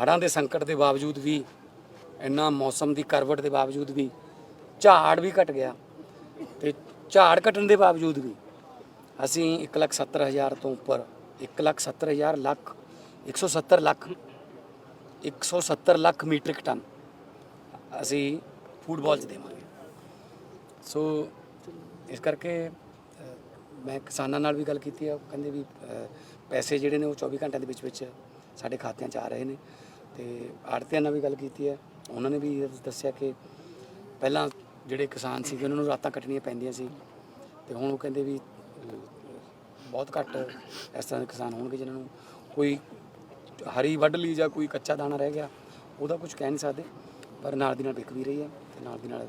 ਹੜ੍ਹਾਂ ਦੇ ਸੰਕਟ ਦੇ ਬਾਵਜੂਦ ਵੀ, ਇੰਨਾ ਮੌਸਮ ਦੀ ਕਰਵਟ ਦੇ ਬਾਵਜੂਦ ਵੀ, ਝਾੜ ਵੀ ਘਟ ਗਿਆ ਤੇ ਝਾੜ ਘਟਣ ਦੇ ਬਾਵਜੂਦ ਵੀ ਅਸੀਂ 170000 ਤੋਂ ਉੱਪਰ 170000 ਲੱਖ 170 ਲੱਖ 170 ਲੱਖ ਮੀਟ੍ਰਿਕ ਟਨ ਅਸੀਂ ਫੂਟਬਾਲ ਚ ਦੇਵਾਂਗੇ। ਸੋ ਇਸ ਕਰਕੇ ਮੈਂ ਕਿਸਾਨਾਂ ਨਾਲ ਵੀ ਗੱਲ ਕੀਤੀ ਆ, ਉਹ ਕਹਿੰਦੇ ਵੀ ਪੈਸੇ ਜਿਹੜੇ ਨੇ ਉਹ 24 ਘੰਟਿਆਂ ਦੇ ਵਿੱਚ ਵਿੱਚ ਸਾਡੇ ਖਾਤਿਆਂ 'ਚ ਆ ਰਹੇ ਨੇ। ਤੇ ਆੜਤੀਆਂ ਨਾਲ ਵੀ ਗੱਲ ਕੀਤੀ ਹੈ। ਉਹਨਾਂ ਨੇ ਵੀ ਦੱਸਿਆ ਕਿ ਪਹਿਲਾਂ ਜਿਹੜੇ ਕਿਸਾਨ ਸੀਗੇ, ਉਹਨਾਂ ਨੂੰ ਰਾਤਾਂ ਕੱਟਣੀਆਂ ਪੈਂਦੀਆਂ ਸੀ ਤੇ ਹੁਣ ਉਹ ਕਹਿੰਦੇ ਵੀ ਬਹੁਤ ਘੱਟ ਇਸ ਤਰ੍ਹਾਂ ਦੇ ਕਿਸਾਨ ਹੋਣਗੇ ਜਿਨ੍ਹਾਂ ਨੂੰ ਕੋਈ ਹਰੀ ਵੱਢ ਲਈ ਜਾਂ ਕੋਈ ਕੱਚਾ ਦਾਣਾ ਰਹਿ ਗਿਆ। ਉਹਦਾ ਕੁਝ ਕਹਿ ਨਹੀਂ ਸਕਦੇ, ਪਰ ਨਾਲ ਦੀ ਨਾਲ ਵਿਕ ਵੀ ਰਹੀ ਹੈ ਤੇ ਨਾਲ ਦੀ ਨਾਲ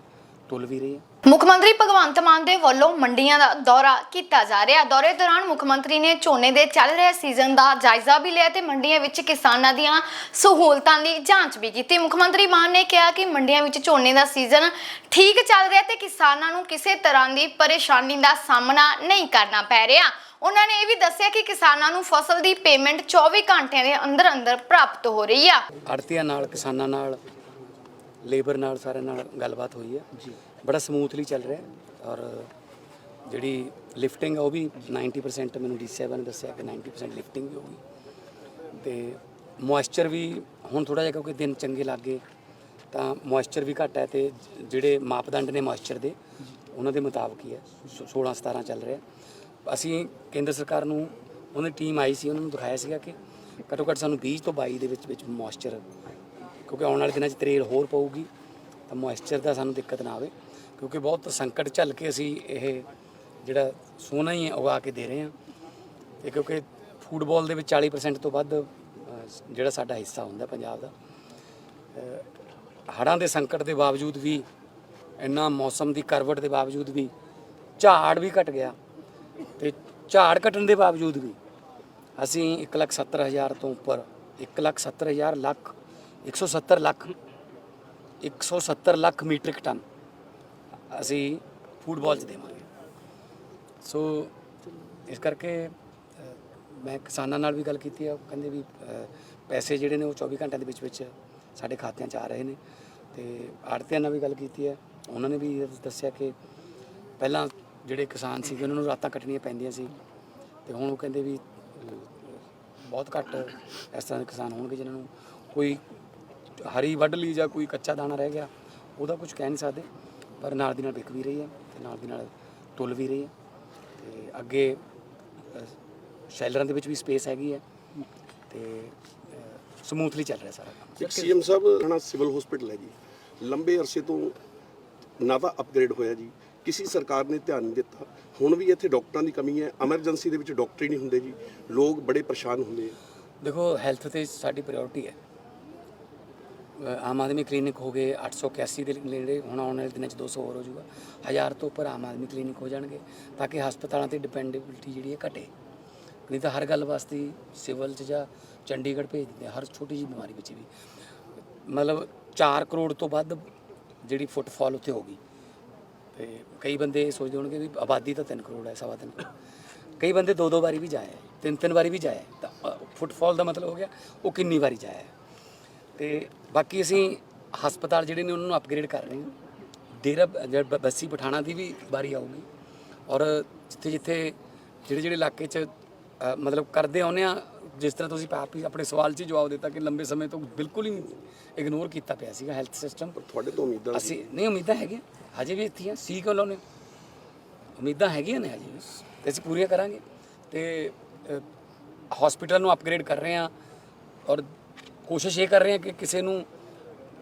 ਤੁਲ ਵੀ ਰਹੀ ਹੈ। ਮੁੱਖ ਮੰਤਰੀ ਭਗਵੰਤ ਮਾਨ ਦੇ ਵੱਲੋਂ ਮੰਡੀਆਂ ਦਾ ਦੌਰਾ ਕੀਤਾ ਜਾ ਰਿਹਾ। ਦੌਰੇ ਦੌਰਾਨ ਮੁੱਖ ਮੰਤਰੀ ਨੇ ਝੋਨੇ ਦੇ ਚੱਲ ਰਹੇ ਸੀਜ਼ਨ ਦਾ ਜਾਇਜ਼ਾ ਵੀ ਲਿਆ ਤੇ ਮੰਡੀਆਂ ਵਿੱਚ ਕਿਸਾਨਾਂ ਦੀਆਂ ਸਹੂਲਤਾਂ ਦੀ ਜਾਂਚ ਵੀ ਕੀਤੀ। ਮੁੱਖ ਮੰਤਰੀ ਮਾਨ ਨੇ ਕਿਹਾ ਕਿ ਮੰਡੀਆਂ ਵਿੱਚ ਝੋਨੇ ਦਾ ਸੀਜ਼ਨ ਠੀਕ ਚੱਲ ਰਿਹਾ ਤੇ ਕਿਸਾਨਾਂ ਨੂੰ ਕਿਸੇ ਤਰ੍ਹਾਂ ਦੀ ਪਰੇਸ਼ਾਨੀ ਦਾ ਸਾਹਮਣਾ ਨਹੀਂ ਕਰਨਾ ਪੈ ਰਿਹਾ। ਉਹਨਾਂ ਨੇ ਇਹ ਵੀ ਦੱਸਿਆ ਕਿ ਕਿਸਾਨਾਂ ਨੂੰ ਫਸਲ ਦੀ ਪੇਮੈਂਟ 24 ਘੰਟਿਆਂ ਦੇ ਅੰਦਰ ਅੰਦਰ ਪ੍ਰਾਪਤ ਹੋ ਰਹੀ ਆ। ਆੜਤੀਆਂ ਨਾਲ ਕਿਸਾਨਾਂ ਨਾਲ ਲੇਬਰ ਨਾਲ ਸਾਰਿਆਂ ਨਾਲ ਗੱਲਬਾਤ ਹੋਈ ਹੈ। ਜੀ। ਬੜਾ ਸਮੂਥਲੀ ਚੱਲ ਰਿਹਾ ਹੈ ਔਰ ਜਿਹੜੀ ਲਿਫਟਿੰਗ ਆ ਉਹ ਵੀ 90% ਮੈਨੂੰ ਡੀ7 ਨੇ ਦੱਸਿਆ ਕਿ 90% ਲਿਫਟਿੰਗ ਵੀ ਹੋ ਗਈ ਤੇ ਮੋਇਸਚਰ ਵੀ ਹੁਣ ਥੋੜਾ ਜਿਹਾ ਕਿਉਂਕਿ ਦਿਨ ਚੰਗੇ ਲੱਗੇ ਤਾਂ ਮੋਇਸਚਰ ਵੀ ਘੱਟ ਹੈ ਤੇ ਜਿਹੜੇ ਮਾਪਦੰਡ ਨੇ ਮੋਇਸਚਰ ਦੇ ਉਹਨਾਂ ਦੇ ਮੁਤਾਬਕ ਹੀ ਹੈ। 16 17 ਚੱਲ ਰਿਹਾ ਅਸੀਂ ਕੇਂਦਰ ਸਰਕਾਰ ਨੂੰ ਉਹਨਾਂ ਦੀ ਟੀਮ ਆਈ ਸੀ ਉਹਨਾਂ ਨੂੰ ਦਿਖਾਇਆ ਸੀਗਾ ਕਿ ਘੱਟੋ ਘੱਟ ਸਾਨੂੰ 20 ਤੋਂ 22 ਦੇ ਵਿੱਚ ਵਿੱਚ ਮੋਇਸਚਰ ਕਿਉਂਕਿ ਆਉਣ ਵਾਲੇ ਦਿਨਾਂ 'ਚ ਤਰੇਲ ਹੋਰ ਪਊਗੀ, ਤਾਂ ਮੋਇਸਚਰ ਦਾ ਸਾਨੂੰ ਦਿੱਕਤ ਨਾ ਆਵੇ। ਕਿਉਂਕਿ ਬਹੁਤ ਸੰਕਟ ਝੱਲ ਕੇ ਅਸੀਂ ਇਹ ਜਿਹੜਾ ਸੋਨਾ ਹੀ ਹੈ ਉਗਾ ਕੇ ਦੇ ਰਹੇ ਹਾਂ। ਤੇ ਕਿਉਂਕਿ ਫੁੱਟਬਾਲ ਦੇ ਵਿੱਚ 40% ਤੋਂ ਵੱਧ ਜਿਹੜਾ ਸਾਡਾ ਹਿੱਸਾ ਹੁੰਦਾ ਪੰਜਾਬ ਦਾ। ਹੜ੍ਹਾਂ ਦੇ ਸੰਕਟ ਦੇ ਬਾਵਜੂਦ ਵੀ, ਇੰਨਾ ਮੌਸਮ ਦੀ ਕਰਵਟ ਦੇ ਬਾਵਜੂਦ ਵੀ, ਝਾੜ ਵੀ ਘਟ ਗਿਆ। ਤੇ ਝਾੜ ਘਟਣ ਦੇ ਬਾਵਜੂਦ ਵੀ, ਅਸੀਂ 170000 ਤੋਂ ਉੱਪਰ 170000 ਲੱਖ 170 ਲੱਖ 170 ਲੱਖ ਮੀਟ੍ਰਿਕ ਟਨ ਅਸੀਂ ਫੂਟਬਾਲ ਚ ਦੇਵਾਂਗੇ। ਸੋ ਇਸ ਕਰਕੇ ਮੈਂ ਕਿਸਾਨਾਂ ਨਾਲ ਵੀ ਗੱਲ ਕੀਤੀ ਆ ਕਹਿੰਦੇ ਵੀ ਪੈਸੇ ਜਿਹੜੇ ਨੇ ਉਹ 24 ਘੰਟਿਆਂ ਦੇ ਵਿੱਚ ਵਿੱਚ ਸਾਡੇ ਖਾਤਿਆਂ 'ਚ ਆ ਰਹੇ ਨੇ। ਤੇ ਆੜਤੀਆਂ ਨਾਲ ਵੀ ਗੱਲ ਕੀਤੀ ਹੈ। ਉਹਨਾਂ ਨੇ ਵੀ ਦੱਸਿਆ ਕਿ ਪਹਿਲਾਂ ਜਿਹੜੇ ਕਿਸਾਨ ਸੀਗੇ, ਉਹਨਾਂ ਨੂੰ ਰਾਤਾਂ ਕੱਟਣੀਆਂ ਪੈਂਦੀਆਂ ਸੀ। ਤੇ ਹੁਣ ਉਹ ਕਹਿੰਦੇ ਵੀ ਬਹੁਤ ਘੱਟ ਇਸ ਤਰ੍ਹਾਂ ਦੇ ਕਿਸਾਨ ਹੋਣਗੇ ਜਿਨ੍ਹਾਂ ਨੂੰ ਕੋਈ ਹਰੀ ਵੱਢ ਲਈ ਜਾਂ ਕੋਈ ਕੱਚਾ ਦਾਣਾ ਰਹਿ ਗਿਆ ਉਹਦਾ ਕੁਝ ਕਹਿ ਨਹੀਂ ਸਕਦੇ ਪਰ ਨਾਲ ਦੀ ਨਾਲ ਵਿਕ ਵੀ ਰਹੀ ਹੈ ਤੇ ਨਾਲ ਦੀ ਨਾਲ ਤੁਲ ਵੀ ਰਹੀ ਹੈ ਤੇ ਅੱਗੇ ਸ਼ੈਲਰਾਂ ਦੇ ਵਿੱਚ ਵੀ ਸਪੇਸ ਹੈਗੀ ਹੈ ਤੇ ਸਮੂਥਲੀ ਚੱਲ ਰਿਹਾ ਸਾਰਾ ਕੰਮ। ਸੀਐਮ ਸਾਹਿਬ ਹਣਾ ਸਿਵਲ ਹਸਪੀਟਲ ਹੈ ਜੀ। ਲੰਬੇ ਅਰਸੇ ਤੋਂ ਨਾ ਤਾਂ ਅਪਗ੍ਰੇਡ ਹੋਇਆ ਜੀ। ਕਿਸੇ ਸਰਕਾਰ ਨੇ ਧਿਆਨ ਨਹੀਂ ਦਿੱਤਾ। ਹੁਣ ਵੀ ਇੱਥੇ ਡਾਕਟਰਾਂ ਦੀ ਕਮੀ ਹੈ। ਐਮਰਜੈਂਸੀ ਦੇ ਵਿੱਚ ਡਾਕਟਰ ਹੀ ਨਹੀਂ ਹੁੰਦੇ ਜੀ। ਲੋਕ ਬੜੇ ਪਰੇਸ਼ਾਨ ਹੁੰਦੇ ਆ। ਦੇਖੋ ਹੈਲਥ ਤੇ ਸਾਡੀ ਪ੍ਰਾਇੋਰਟੀ ਹੈ। ਆਮ ਆਦਮੀ ਕਲੀਨਿਕ ਹੋ ਗਏ 881 ਦੇ ਨੇੜੇ ਹੁਣ ਆਉਣ ਵਾਲੇ ਦਿਨਾਂ ਚ 200 ਹੋਰ ਹੋ ਜਾਊਗਾ। ਹਜ਼ਾਰ ਤੋਂ ਉੱਪਰ ਆਮ ਆਦਮੀ ਕਲੀਨਿਕ ਹੋ ਜਾਣਗੇ, ਤਾਂ ਕਿ ਹਸਪਤਾਲਾਂ ਤੇ ਡਿਪੈਂਡੇਬਿਲਟੀ ਜਿਹੜੀ ਹੈ ਘਟੇ। ਨਹੀਂ ਤਾਂ ਹਰ ਗੱਲ ਵਾਸਤੇ ਸਿਵਲ ਚ ਜਾਂ ਚੰਡੀਗੜ੍ਹ ਭੇਜ ਦਿੰਦੇ ਹਰ ਛੋਟੀ ਜਿਹੀ ਬਿਮਾਰੀ ਵਿੱਚ ਵੀ ਮਤਲਬ 4 ਕਰੋੜ ਤੋਂ ਵੱਧ ਜਿਹੜੀ ਫੁੱਟਫਾਲ ਉੱਥੇ ਹੋਗੀ ਤੇ ਕਈ ਬੰਦੇ ਸੋਚਦੇ ਹੋਣਗੇ ਵੀ ਆਬਾਦੀ ਤਾਂ 3 ਕਰੋੜ ਹੈ, ਸਵਾ ਤਿੰਨ ਕਰੋੜ। ਕਈ ਬੰਦੇ ਦੋ ਦੋ ਵਾਰੀ ਵੀ ਜਾਏ, ਤਿੰਨ ਤਿੰਨ ਵਾਰੀ ਵੀ ਜਾਏ, ਤਾਂ ਫੁੱਟਫਾਲ ਦਾ ਮਤਲਬ ਹੋ ਗਿਆ, ਉਹ ਕਿੰਨੀ ਵਾਰੀ ਜਾਏ ਤੇ ਬਾਕੀ ਅਸੀਂ ਹਸਪਤਾਲ ਜਿਹੜੇ ਨੇ ਉਹਨਾਂ ਨੂੰ ਅਪਗ੍ਰੇਡ ਕਰ ਰਹੇ ਹਾਂ। ਡੇਰਾ ਬੱਸੀ ਪਠਾਣਾ ਦੀ ਵੀ ਵਾਰੀ ਆਊਗੀ। ਔਰ ਜਿੱਥੇ ਜਿੱਥੇ ਜਿਹੜੇ ਜਿਹੜੇ ਇਲਾਕੇ 'ਚ ਮਤਲਬ ਕਰਦੇ ਆਉਂਦੇ ਆ ਜਿਸ ਤਰ੍ਹਾਂ ਤੁਸੀਂ ਆਪ ਹੀ ਆਪਣੇ ਸਵਾਲ 'ਚ ਹੀ ਜਵਾਬ ਦਿੱਤਾ ਕਿ ਲੰਬੇ ਸਮੇਂ ਤੋਂ ਬਿਲਕੁਲ ਹੀ ਇਗਨੋਰ ਕੀਤਾ ਪਿਆ ਸੀਗਾ ਹੈਲਥ ਸਿਸਟਮ ਪਰ ਤੁਹਾਡੇ ਤੋਂ ਉਮੀਦਾਂ ਅਸੀਂ ਨਹੀਂ ਉਮੀਦਾਂ ਹੈਗੀਆਂ। ਹਜੇ ਵੀ ਇੱਥੇ ਆ ਸੀ ਕਿਉਂ ਲਾਉਨੇ ਉਮੀਦਾਂ ਹੈਗੀਆਂ ਨੇ ਹਜੇ ਤੇ ਅਸੀਂ ਪੂਰੀਆਂ ਕਰਾਂਗੇ। ਤੇ ਹਸਪੀਟਲ ਨੂੰ ਅਪਗ੍ਰੇਡ ਕਰ ਰਹੇ ਆ ਔਰ ਕੋਸ਼ਿਸ਼ ਇਹ ਕਰ ਰਹੇ ਹਾਂ ਕਿ ਕਿਸੇ ਨੂੰ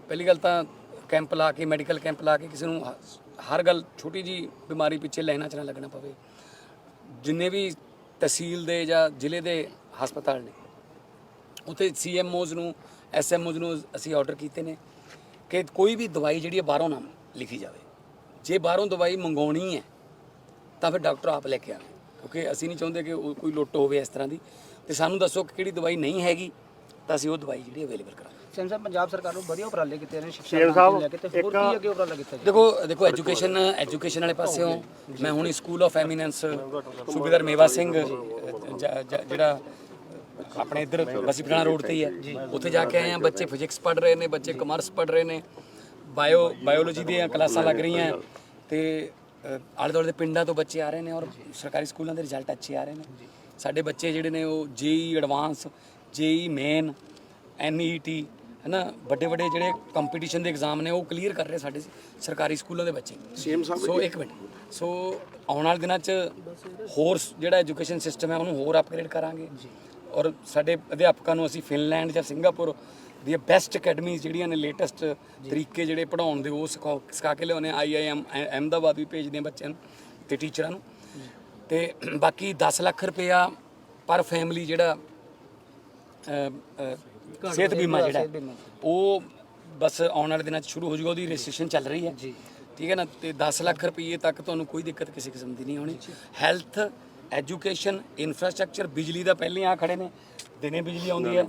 ਪਹਿਲੀ ਗੱਲ ਤਾਂ ਕੈਂਪ ਲਾ ਕੇ, ਮੈਡੀਕਲ ਕੈਂਪ ਲਾ ਕੇ ਕਿਸੇ ਨੂੰ ਹ- ਹਰ ਗੱਲ ਛੋਟੀ ਜੀ ਬਿਮਾਰੀ ਪਿੱਛੇ ਲੈਣਾ ਚ ਨਾ ਲੱਗਣਾ ਪਵੇ। ਜਿੰਨੇ ਵੀ ਤਹਿਸੀਲ ਦੇ ਜਾਂ ਜ਼ਿਲ੍ਹੇ ਦੇ ਹਸਪਤਾਲ ਨੇ, ਉਥੇ ਸੀਐਮਓਜ਼ ਨੂੰ ਐਸਐਮਓਜ਼ ਨੂੰ ਅਸੀਂ ਆਰਡਰ ਕੀਤੇ ਨੇ ਕਿ ਕੋਈ ਵੀ ਦਵਾਈ ਜਿਹੜੀ ਹੈ ਬਾਹਰੋਂ ਨਾ ਲਿਖੀ ਜਾਵੇ। ਜੇ ਬਾਹਰੋਂ ਦਵਾਈ ਮੰਗਾਉਣੀ ਹੈ, ਤਾਂ ਫਿਰ ਡਾਕਟਰ ਆਪ ਲੈ ਕੇ ਆਵੇ। ਕਿਉਂਕਿ ਅਸੀਂ ਨਹੀਂ ਚਾਹੁੰਦੇ ਕਿ ਉਹ ਕੋਈ ਲੁੱਟ ਹੋਵੇ ਇਸ ਤਰ੍ਹਾਂ ਦੀ। ਤੇ ਸਾਨੂੰ ਦੱਸੋ ਕਿ ਕਿਹੜੀ ਦਵਾਈ ਨਹੀਂ ਹੈਗੀ ਤਾਂ ਅਸੀਂ ਉਹ ਦਵਾਈ ਜਿਹੜੀ ਅਵੇਲੇਬਲ ਕਰਾਂਗੇ। ਸੈਮ ਸਾਹਿਬ ਪੰਜਾਬ ਸਰਕਾਰ ਨੂੰ ਵਧੀਆ ਉਪਰਾਲੇ ਕੀਤੇ ਨੇ ਸਿੱਖਿਆ ਸੀਐਮ ਨੂੰ ਲੈ ਕੇ ਸਾਹਿਬ ਤੇ ਹੋਰ ਕੀ ਅੱਗੇ ਉਪਰਾਲਾ ਕੀਤਾ ਜੀ ਦੇਖੋ ਦੇਖੋ ਐਜੂਕੇਸ਼ਨ ਐਜੂਕੇਸ਼ਨ ਵਾਲੇ ਪਾਸਿਓਂ ਮੈਂ ਹੁਣੀ ਸਕੂਲ ਆਫ ਐਮੀਨੈਂਸ ਸੂਬੇਦਾਰ ਮੇਵਾ ਸਿੰਘ ਜ- ਜ- ਜਿਹੜਾ ਆਪਣੇ ਇੱਧਰ ਬਸੀ ਪਠਾਣਾ ਰੋਡ ਤੇ ਹੀ ਹੈ। ਉੱਥੇ ਜਾ ਕੇ ਆਏ ਆ ਬੱਚੇ ਫਿਜ਼ਿਕਸ ਪੜ੍ਹ ਰਹੇ ਨੇ ਬੱਚੇ ਕਮਰਸ ਪੜ੍ਹ ਰਹੇ ਨੇ। ਬਾਇਓ ਬਾਇਓਲੋਜੀ ਦੀਆਂ ਕਲਾਸਾਂ ਲੱਗ ਰਹੀਆਂ। ਤੇ ਅ, ਆਲੇ ਦੁਆਲੇ ਦੇ ਪਿੰਡਾਂ ਤੋਂ ਬੱਚੇ ਆ ਰਹੇ ਨੇ ਔਰ ਸਰਕਾਰੀ ਸਕੂਲਾਂ ਦੇ ਰਿਜ਼ਲਟ ਅੱਛੇ ਆ ਰਹੇ ਨੇ। ਸਾਡੇ ਬੱਚੇ ਜਿਹੜੇ ਨੇ ਉਹ ਜੇਈ ਐਡਵਾਂਸ ਜੇਈ ਮੇਨ ਐਨਈਟੀ ਹਨਾ? ਵੱਡੇ ਵੱਡੇ ਜਿਹੜੇ ਕੰਪੀਟੀਸ਼ਨ ਦੇ ਐਗਜ਼ਾਮ ਨੇ ਉਹ ਕਲੀਅਰ ਕਰ ਰਹੇ ਸਾਡੇ ਸਰਕਾਰੀ ਸਕੂਲਾਂ ਦੇ ਬੱਚੇ। ਸੀਐਮ ਸਾਹਿਬ ਸੋ ਇੱਕ ਮਿੰਟ। ਸੋ ਆਉਣ ਵਾਲੇ ਦਿਨਾਂ 'ਚ ਹੋਰ ਜਿਹੜਾ ਐਜੂਕੇਸ਼ਨ ਸਿਸਟਮ ਹੈ ਉਹਨੂੰ ਹੋਰ ਅਪਗ੍ਰੇਡ ਕਰਾਂਗੇ। ਔਰ ਸਾਡੇ ਅਧਿਆਪਕਾਂ ਨੂੰ ਅਸੀਂ ਫਿਨਲੈਂਡ ਜਾਂ ਸਿੰਗਾਪੁਰ ਦੀਆਂ ਬੈਸਟ ਅਕੈਡਮੀਜ਼ ਜਿਹੜੀਆਂ ਨੇ ਲੇਟੈਸਟ ਤਰੀਕੇ ਜਿਹੜੇ ਪੜਾਉਣ ਦੇ ਉਹ ਸਿਖਾ ਸਿਖਾ ਕੇ ਲਿਆਉਂਦੇ ਆਈਆਈਐਮ ਅਹਿਮਦਾਬਾਦ ਵੀ ਭੇਜਦੇ ਆ ਬੱਚਿਆਂ ਨੂੰ ਤੇ ਟੀਚਰਾਂ ਨੂੰ। ਤੇ ਬਾਕੀ 10 ਲੱਖ ਰੁਪਇਆ ਪਰ ਫੈਮਿਲੀ ਜਿਹੜਾ ਸਿਹਤ ਬੀਮਾ ਜਿਹੜਾ ਉਹ ਬਸ ਆਉਣ ਵਾਲੇ ਦਿਨਾਂ 'ਚ ਸ਼ੁਰੂ ਹੋ ਜਾਊਗਾ ਉਹਦੀ ਰਜਿਸਟ੍ਰੇਸ਼ਨ ਚੱਲ ਰਹੀ ਹੈ। ਜੀ। ਠੀਕ ਹੈ ਨਾ? ਤੇ 10 ਲੱਖ ਰੁਪਏ ਤੱਕ ਤੁਹਾਨੂੰ ਕੋਈ ਦਿੱਕਤ ਕਿਸੇ ਕਿਸਮ ਦੀ ਨਹੀਂ ਆਉਣੀ ਹੈਲਥ ਐਜੂਕੇਸ਼ਨ ਇਨਫਰਾਸਟ੍ਰਕਚਰ ਬਿਜਲੀ ਦਾ ਪਹਿਲੇ ਆ ਖੜੇ ਨੇ ਦਿਨੇ ਬਿਜਲੀ ਆਉਂਦੀ ਹੈ।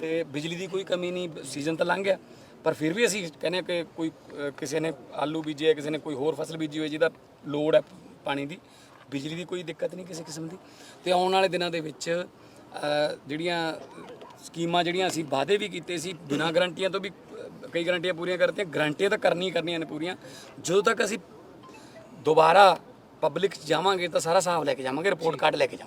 ਤੇ ਬਿਜਲੀ ਦੀ ਕੋਈ ਕਮੀ ਨਹੀਂ ਸੀਜ਼ਨ ਤਾਂ ਲੰਘ ਗਿਆ। ਪਰ ਫਿਰ ਵੀ ਅਸੀਂ ਕਹਿੰਦੇ ਹਾਂ ਕਿ ਕੋਈ ਕਿਸੇ ਨੇ ਆਲੂ ਬੀਜੇ ਕਿਸੇ ਨੇ ਕੋਈ ਹੋਰ ਫਸਲ ਬੀਜੀ ਹੋਈ ਜਿਹਦਾ ਲੋੜ ਹੈ ਪਾਣੀ ਦੀ ਬਿਜਲੀ ਦੀ ਕੋਈ ਦਿੱਕਤ ਨਹੀਂ ਕਿਸੇ ਕਿਸਮ ਦੀ। ਤੇ ਆਉਣ ਵਾਲੇ ਦਿਨਾਂ ਦੇ ਵਿੱਚ ਜਿਹੜੀਆਂ ਸਕੀਮਾਂ ਜਿਹੜੀਆਂ ਅਸੀਂ ਵਾਅਦੇ ਵੀ ਕੀਤੇ ਸੀ ਬਿਨਾਂ ਗਰੰਟੀਆਂ ਤੋਂ ਵੀ ਕਈ ਗਰੰਟੀਆਂ ਪੂਰੀਆਂ ਕਰਤੀਆਂ ਗਰੰਟੀਆਂ ਤਾਂ ਕਰਨੀ ਕਰਨੀਆਂ ਨੇ ਪੂਰੀਆਂ। ਜਦੋਂ ਤੱਕ ਅਸੀਂ ਦੁਬਾਰਾ ਪਬਲਿਕ 'ਚ ਜਾਵਾਂਗੇ ਤਾਂ ਸਾਰਾ ਹਿਸਾਬ ਲੈ ਕੇ ਜਾਵਾਂਗੇ ਰਿਪੋਰਟ ਕਾਰਡ ਲੈ ਕੇ ਜਾਵਾਂਗੇ।